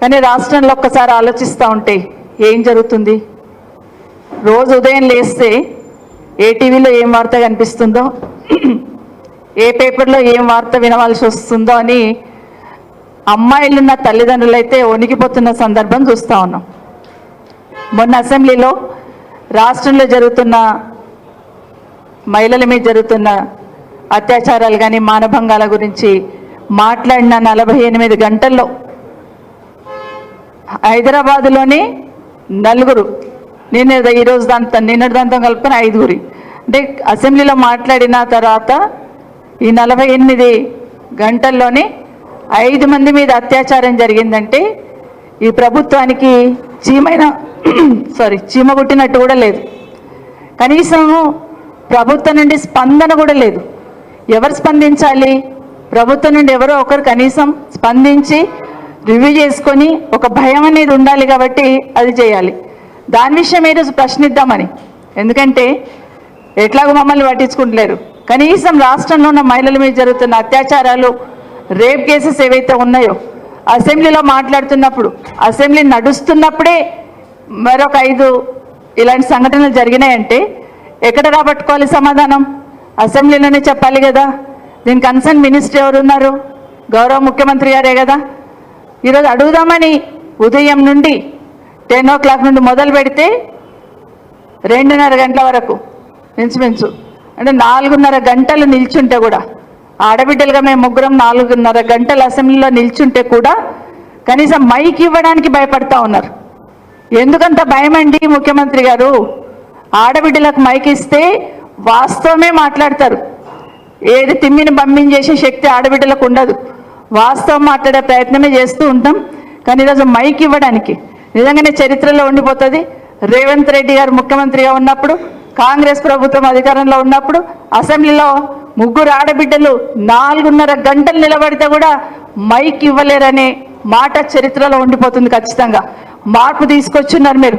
కానీ రాష్ట్రంలో ఒక్కసారి ఆలోచిస్తూ ఉంటే ఏం జరుగుతుంది? రోజు ఉదయం లేస్తే ఏ టీవీలో ఏం వార్త కనిపిస్తుందో ఏ పేపర్లో ఏం వార్త వినవలసి వస్తుందో అని అమ్మాయిలున్న తల్లిదండ్రులు అయితే వణికిపోతున్న సందర్భం చూస్తూ ఉన్నాం. మొన్న అసెంబ్లీలో రాష్ట్రంలో జరుగుతున్న మహిళల మీద జరుగుతున్న అత్యాచారాలు కానీ మానభంగాల గురించి మాట్లాడిన నలభై ఎనిమిది గంటల్లో హైదరాబాద్లోని నలుగురు. నేను ఈరోజు దాంతో నిన్నటి దాంతో కలుపుకొని ఐదుగురి. అంటే అసెంబ్లీలో మాట్లాడిన తర్వాత ఈ నలభై ఎనిమిది గంటల్లోనే ఐదు మంది మీద అత్యాచారం జరిగిందంటే ఈ ప్రభుత్వానికి చీమైన సారీ చీమ పుట్టినట్టు కూడా లేదు. కనీసం ప్రభుత్వం నుండి స్పందన కూడా లేదు. ఎవరు స్పందించాలి? ప్రభుత్వం నుండి ఎవరో ఒకరు కనీసం స్పందించి రివ్యూ చేసుకొని ఒక భయం అనేది ఉండాలి కాబట్టి అది చేయాలి. దాని విషయం ఈరోజు ప్రశ్నిద్దామని. ఎందుకంటే ఎట్లాగో మమ్మల్ని పట్టించుకుంటలేరు. కనీసం రాష్ట్రంలో ఉన్న మహిళల మీద జరుగుతున్న అత్యాచారాలు రేప్ కేసెస్ ఏవైతే ఉన్నాయో అసెంబ్లీలో మాట్లాడుతున్నప్పుడు అసెంబ్లీ నడుస్తున్నప్పుడే మరొక ఐదు ఇలాంటి సంఘటనలు జరిగినాయంటే ఎక్కడ రాబట్టుకోవాలి సమాధానం? అసెంబ్లీలోనే చెప్పాలి కదా. దీని కన్సర్న్ మినిస్టర్ ఎవరున్నారు? గౌరవ ముఖ్యమంత్రి గారే కదా. ఈరోజు అడుగుదామని ఉదయం నుండి టెన్ ఓ క్లాక్ నుండి మొదలు పెడితే రెండున్నర గంటల వరకు మించుమించు అంటే నాలుగున్నర గంటలు నిల్చుంటే కూడా ఆడబిడ్డలుగా మేము ముగ్గురం నాలుగున్నర గంటలు అసెంబ్లీలో నిల్చుంటే కూడా కనీసం మైక్ ఇవ్వడానికి భయపడతా ఉన్నారు. ఎందుకంత భయం అండి ముఖ్యమంత్రి గారు? ఆడబిడ్డలకు మైక్ ఇస్తే వాస్తవమే మాట్లాడతారు. ఏది తిమ్మిని పంపించేసే శక్తి ఆడబిడ్డలకు ఉండదు. వాస్తవం మాట్లాడే ప్రయత్నమే చేస్తూ ఉంటాం. కానీ ఈరోజు మైక్ ఇవ్వడానికి నిజంగానే చరిత్రలో ఉండిపోతుంది. రేవంత్ రెడ్డి గారు ముఖ్యమంత్రిగా ఉన్నప్పుడు కాంగ్రెస్ ప్రభుత్వం అధికారంలో ఉన్నప్పుడు అసెంబ్లీలో ముగ్గురు ఆడబిడ్డలు నాలుగున్నర గంటలు నిలబడితే కూడా మైక్ ఇవ్వలేరనే మాట చరిత్రలో ఉండిపోతుంది ఖచ్చితంగా. మార్పు తీసుకొచ్చున్నారు మీరు.